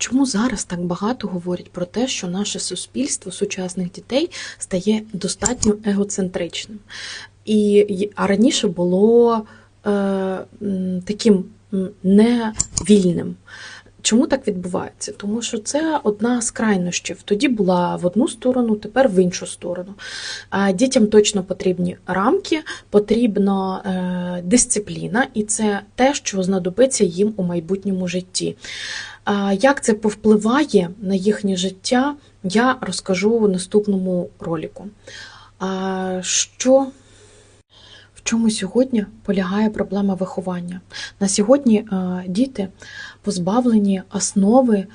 Чому зараз так багато говорять про те, що наше суспільство сучасних дітей стає достатньо егоцентричним? І, а раніше було е, таким невільним. Чому так відбувається? Тому що це одна з крайнощів. Тоді була в одну сторону, тепер в іншу сторону. Дітям точно потрібні рамки, потрібна е, дисципліна, і це те, що знадобиться їм у майбутньому житті. Як це повпливає на їхнє життя, я розкажу в наступному ролику. Що чому сьогодні полягає проблема виховання? На сьогодні е, діти позбавлені основи е,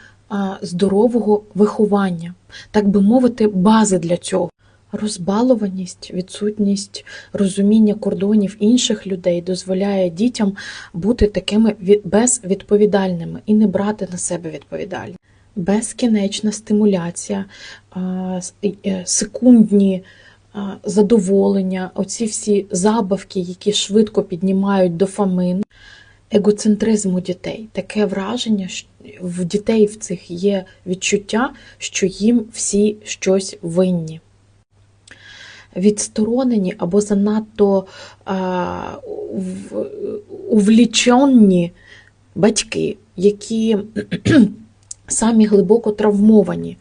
здорового виховання, так би мовити, бази для цього. Розбалованість, відсутність розуміння кордонів інших людей дозволяє дітям бути такими ві- безвідповідальними і не брати на себе відповідальність. Безкінечна стимуляція, е, секундні задоволення, оці всі забавки, які швидко піднімають дофамин, егоцентризм у дітей. Таке враження, що в дітей в цих є відчуття, що їм всі щось винні. Відсторонені або занадто а, увлічені батьки, які самі глибоко травмовані